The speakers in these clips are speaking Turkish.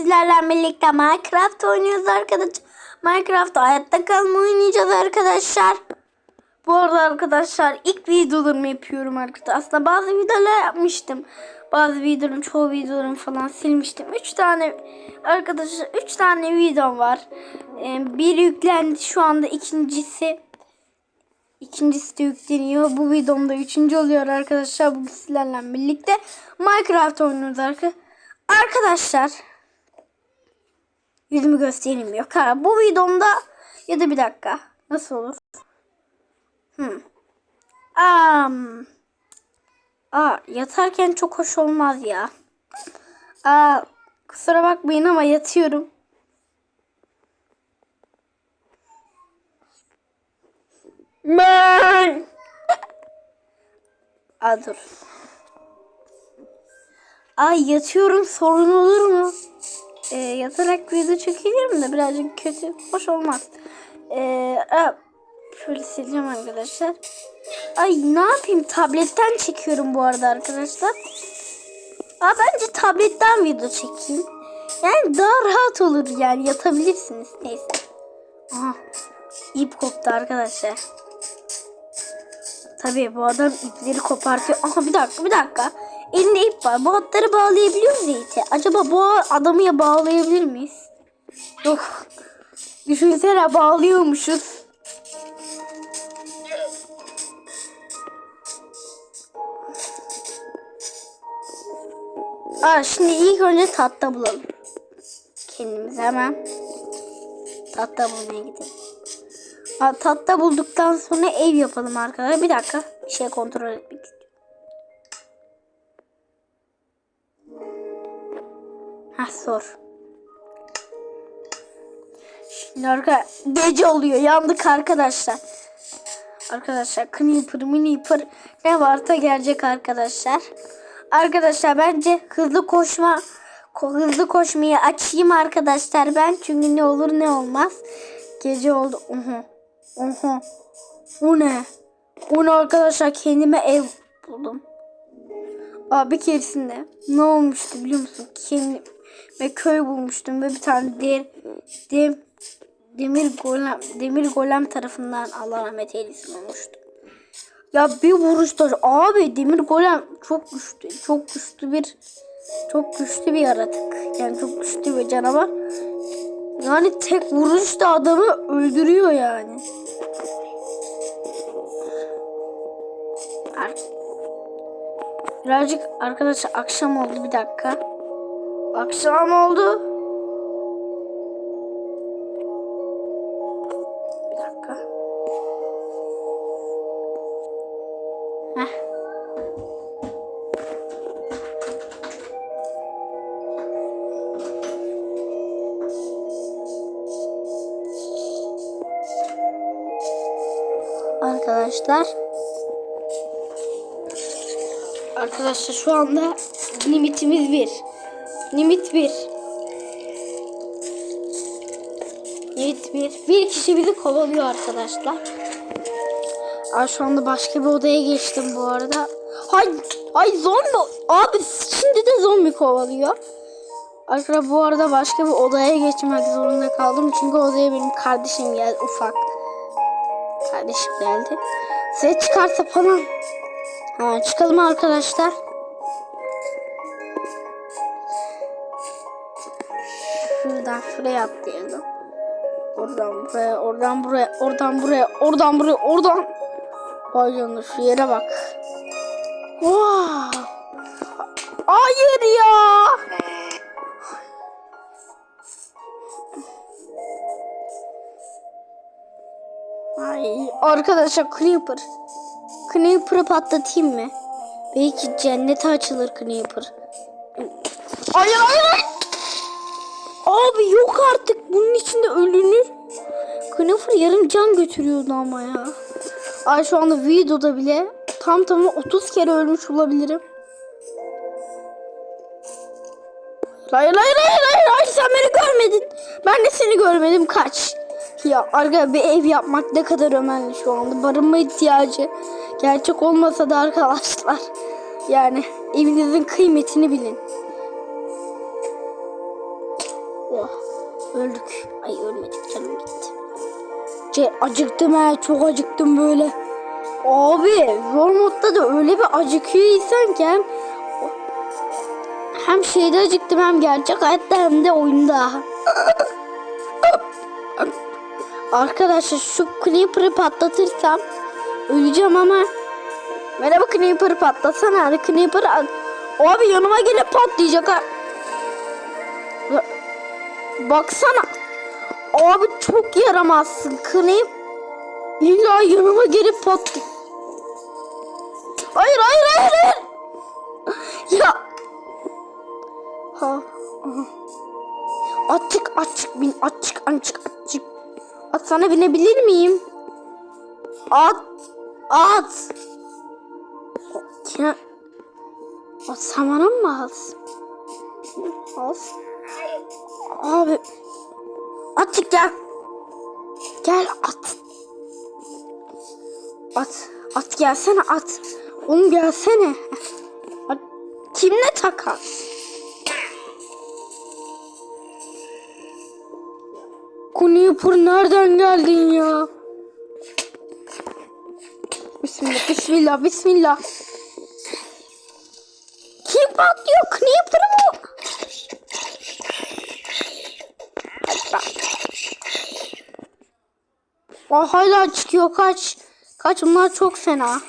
sizlerle birlikte Minecraft oynuyoruz arkadaşlar. Minecraft'ta hayatta kalma oynayacağız arkadaşlar. Bu arada arkadaşlar ilk videolarımı yapıyorum arkadaşlar. Aslında bazı videolar yapmıştım. Bazı videolarım, çoğu videolarım falan silmiştim. 3 tane arkadaşlar 3 tane videom var. Ee, biri yüklendi şu anda ikincisi İkincisi de yükleniyor. Bu videomda üçüncü oluyor arkadaşlar. Bu sizlerle birlikte Minecraft oynuyoruz arka- arkadaşlar. Yüzümü göstereyim yok. Ha, bu videomda ya da bir dakika. Nasıl olur? Hmm. Um. Aa, yatarken çok hoş olmaz ya. Aa, kusura bakmayın ama yatıyorum. Ben. Aa dur. Ay yatıyorum sorun olur mu? Ee, yatarak video çekebilirim de birazcık kötü. Hoş olmaz. Aa, şöyle sileceğim arkadaşlar. Ay ne yapayım tabletten çekiyorum bu arada arkadaşlar. Aa, bence tabletten video çekeyim. Yani daha rahat olur yani yatabilirsiniz. Neyse. Aha, ip koptu arkadaşlar. Tabii bu adam ipleri kopartıyor. Aha bir dakika bir dakika. Elinde ip var. Bu hatları bağlayabiliyoruz ya ite. Acaba bu adamı ya bağlayabilir miyiz? Yok. Düşünsene bağlıyormuşuz. Aa, şimdi ilk önce tahta bulalım. Kendimize hemen tahta bulmaya gidelim. Ha, tahta bulduktan sonra ev yapalım arkadaşlar. Bir dakika. Bir şey kontrol etmek istiyorum. Ha sor. Şimdi arka gece oluyor. Yandık arkadaşlar. Arkadaşlar Creeper, Miniper ne varsa gelecek arkadaşlar. Arkadaşlar bence hızlı koşma ko- hızlı koşmayı açayım arkadaşlar ben. Çünkü ne olur ne olmaz. Gece oldu. Uhu. Oha. O ne? O ne arkadaşlar kendime ev buldum. Aa, bir keresinde ne olmuştu biliyor musun? Kendime köy bulmuştum ve bir tane der, dem, demir golem demir golem tarafından Allah rahmet eylesin olmuştu. Ya bir vuruşta abi demir golem çok güçlü. Çok güçlü bir çok güçlü bir yaratık. Yani çok güçlü bir canavar. Yani tek vuruşta adamı öldürüyor yani. Birazcık arkadaşlar akşam oldu bir dakika. Akşam oldu. Bir dakika. Heh. Arkadaşlar Arkadaşlar şu anda limitimiz bir. Limit bir. Limit bir. Bir kişi bizi kovalıyor arkadaşlar. Aa, şu anda başka bir odaya geçtim bu arada. Hay, hay zombi. Abi şimdi de zombi kovalıyor. Arkadaşlar bu arada başka bir odaya geçmek zorunda kaldım. Çünkü odaya benim kardeşim geldi ufak. Kardeşim geldi. Ses çıkarsa falan Ha, çıkalım arkadaşlar. Şuradan şuraya atlayalım. Oradan buraya, oradan buraya, oradan buraya, oradan buraya, oradan. Vay canına şu yere bak. Wow. Hayır ya. Ay arkadaşlar Creeper. Creeper'ı patlatayım mı? Belki cennete açılır Creeper. Hayır hayır hayır. Abi yok artık. Bunun içinde ölünür. Creeper yarım can götürüyordu ama ya. Ay şu anda videoda bile tam tamına 30 kere ölmüş olabilirim. Hayır hayır hayır hayır hayır sen beni görmedin. Ben de seni görmedim kaç. Ya arka bir ev yapmak ne kadar önemli şu anda. Barınma ihtiyacı gerçek olmasa da arkadaşlar. Yani evinizin kıymetini bilin. Öldük. Ay ölmedik canım gitti. Şey, acıktım ha çok acıktım böyle. Abi zor modda da öyle bir acıkıyor ki hem, hem şeyde acıktım hem gerçek hayatta hem de oyunda. Arkadaşlar şu Creeper'ı patlatırsam öleceğim ama Merhaba Creeper'ı patlatsana hadi Creeper. Abi yanıma gelip patlayacak ha. Baksana. Abi çok yaramazsın Creep. İlla yanıma gelip patlay. Hayır hayır hayır hayır. Ya. Ha. Açık açık bin açık açık açık. At sana binebilir miyim? At. At. Ya. At bana mı alsın? Alsın. Abi. Açık gel. Gel at. At. At gelsene at. Oğlum gelsene. At. Kimle takas? Kunipur nereden geldin ya? Bismillah, bismillah, bismillah. Kim patlıyor? Creeper mı? Aa, hala çıkıyor kaç. Kaç bunlar çok fena.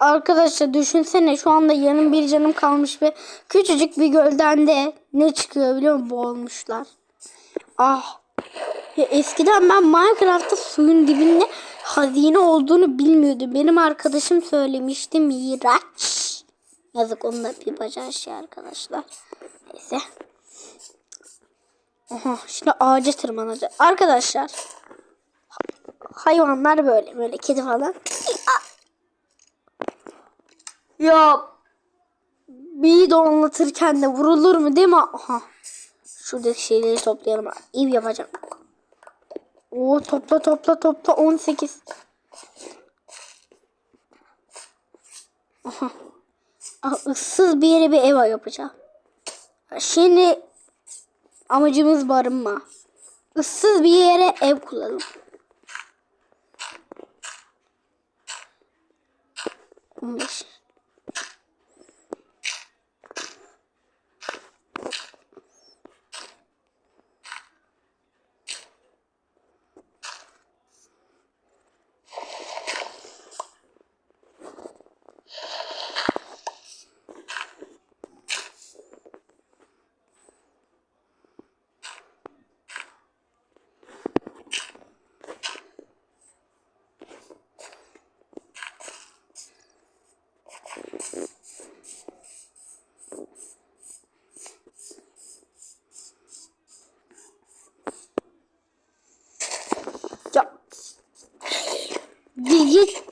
Arkadaşlar düşünsene şu anda yarım bir canım kalmış ve küçücük bir gölden de ne çıkıyor biliyor musun? Boğulmuşlar. Ah. Ya eskiden ben Minecraft'ta suyun dibinde hazine olduğunu bilmiyordum. Benim arkadaşım söylemişti Miraç. Yazık onun da bir bacağı şey arkadaşlar. Neyse. Aha, şimdi ağaca tırmanacak. Arkadaşlar. Hayvanlar böyle böyle kedi falan. Ya bir de anlatırken de vurulur mu değil mi? Aha. Şuradaki şeyleri toplayalım. Ev yapacağım. Oo topla topla topla 18. Aha. Aha, ıssız bir yere bir ev yapacağım. Şimdi amacımız barınma. Issız bir yere ev kuralım. Beş. Ya. Git.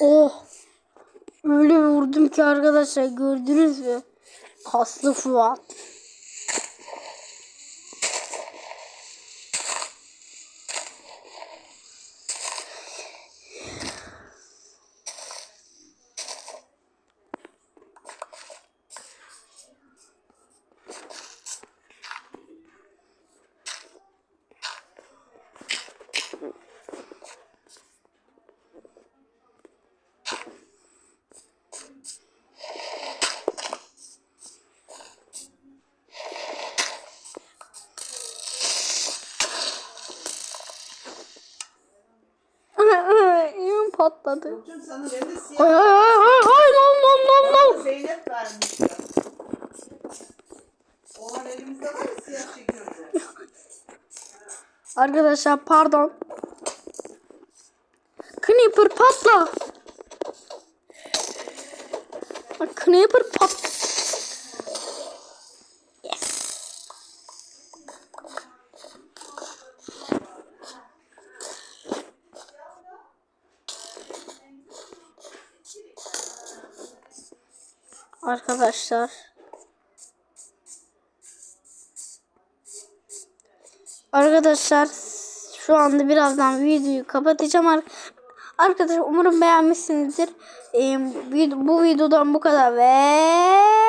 Oh. Öyle bir vurdum ki arkadaşlar gördünüz mü? Kaslı Fuat. Patladı. Çocuğum sana ben de siyah Ay ay ay ay ay nom nom nom nom. Zeynep vermiş. ya. Oğlan elimizde var ya siyah çekiyordu. Arkadaşlar pardon. Creeper patla. Bak Creeper Arkadaşlar. Arkadaşlar şu anda birazdan videoyu kapatacağım. Ar- Arkadaşlar umarım beğenmişsinizdir. Ee, bu videodan bu kadar ve